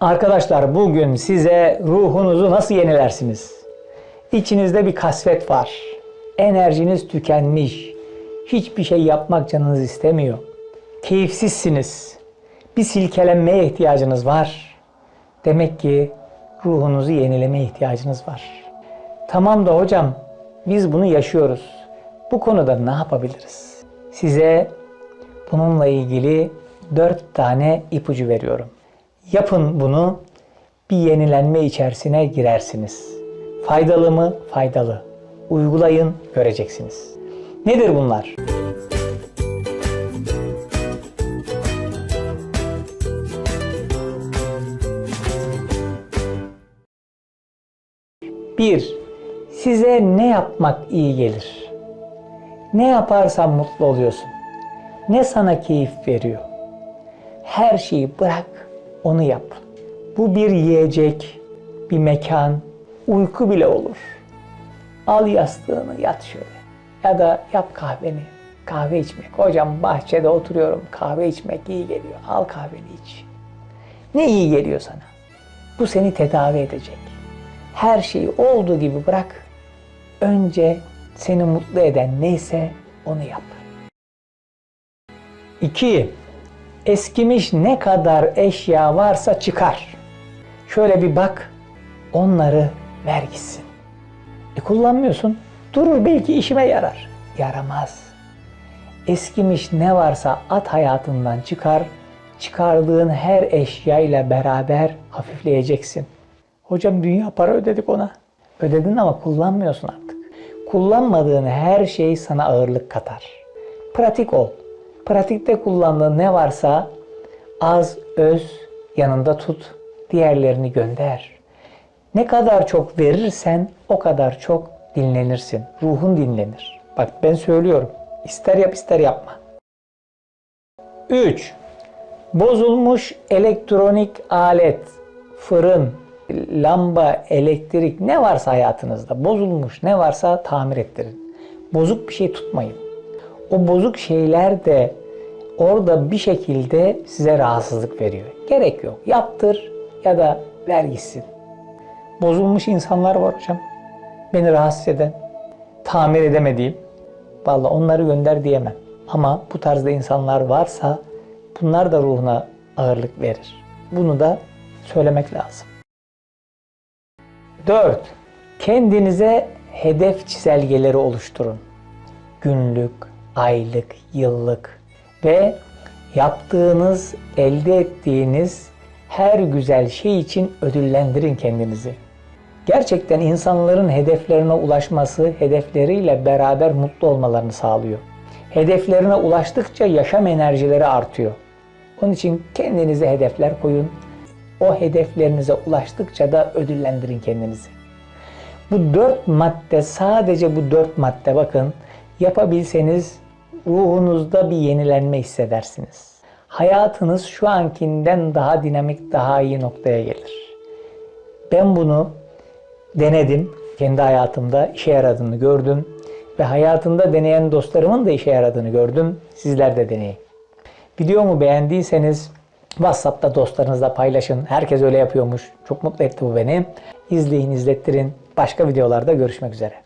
Arkadaşlar bugün size ruhunuzu nasıl yenilersiniz? İçinizde bir kasvet var. Enerjiniz tükenmiş. Hiçbir şey yapmak canınız istemiyor. Keyifsizsiniz. Bir silkelenmeye ihtiyacınız var. Demek ki ruhunuzu yenilemeye ihtiyacınız var. Tamam da hocam biz bunu yaşıyoruz. Bu konuda ne yapabiliriz? Size bununla ilgili dört tane ipucu veriyorum. Yapın bunu bir yenilenme içerisine girersiniz. Faydalı mı? Faydalı. Uygulayın, göreceksiniz. Nedir bunlar? Bir, size ne yapmak iyi gelir? Ne yaparsan mutlu oluyorsun. Ne sana keyif veriyor? Her şeyi bırak, onu yap. Bu bir yiyecek, bir mekan, uyku bile olur. Al yastığını yat şöyle. Ya da yap kahveni. Kahve içmek. Hocam bahçede oturuyorum. Kahve içmek iyi geliyor. Al kahveni iç. Ne iyi geliyor sana? Bu seni tedavi edecek. Her şeyi olduğu gibi bırak. Önce seni mutlu eden neyse onu yap. 2. Eskimiş ne kadar eşya varsa çıkar. Şöyle bir bak. Onları ver gitsin. E kullanmıyorsun. Durur belki işime yarar. Yaramaz. Eskimiş ne varsa at hayatından çıkar. Çıkardığın her eşyayla beraber hafifleyeceksin. Hocam dünya para ödedik ona. Ödedin ama kullanmıyorsun artık. Kullanmadığın her şey sana ağırlık katar. Pratik ol. Pratikte kullandığın ne varsa az, öz yanında tut. Diğerlerini gönder. Ne kadar çok verirsen o kadar çok dinlenirsin. Ruhun dinlenir. Bak ben söylüyorum. İster yap ister yapma. 3. Bozulmuş elektronik alet, fırın, lamba, elektrik ne varsa hayatınızda bozulmuş ne varsa tamir ettirin. Bozuk bir şey tutmayın. O bozuk şeyler de orada bir şekilde size rahatsızlık veriyor. Gerek yok. Yaptır ya da ver gitsin. Bozulmuş insanlar var hocam. Beni rahatsız eden, tamir edemediğim. Vallahi onları gönder diyemem. Ama bu tarzda insanlar varsa bunlar da ruhuna ağırlık verir. Bunu da söylemek lazım. 4. Kendinize hedef çizelgeleri oluşturun. Günlük, aylık, yıllık ve yaptığınız, elde ettiğiniz her güzel şey için ödüllendirin kendinizi. Gerçekten insanların hedeflerine ulaşması, hedefleriyle beraber mutlu olmalarını sağlıyor. Hedeflerine ulaştıkça yaşam enerjileri artıyor. Onun için kendinize hedefler koyun. O hedeflerinize ulaştıkça da ödüllendirin kendinizi. Bu dört madde sadece bu dört madde bakın yapabilseniz ruhunuzda bir yenilenme hissedersiniz. Hayatınız şu ankinden daha dinamik, daha iyi noktaya gelir. Ben bunu denedim. Kendi hayatımda işe yaradığını gördüm. Ve hayatında deneyen dostlarımın da işe yaradığını gördüm. Sizler de deneyin. Videomu beğendiyseniz WhatsApp'ta dostlarınızla paylaşın. Herkes öyle yapıyormuş. Çok mutlu etti bu beni. İzleyin, izlettirin. Başka videolarda görüşmek üzere.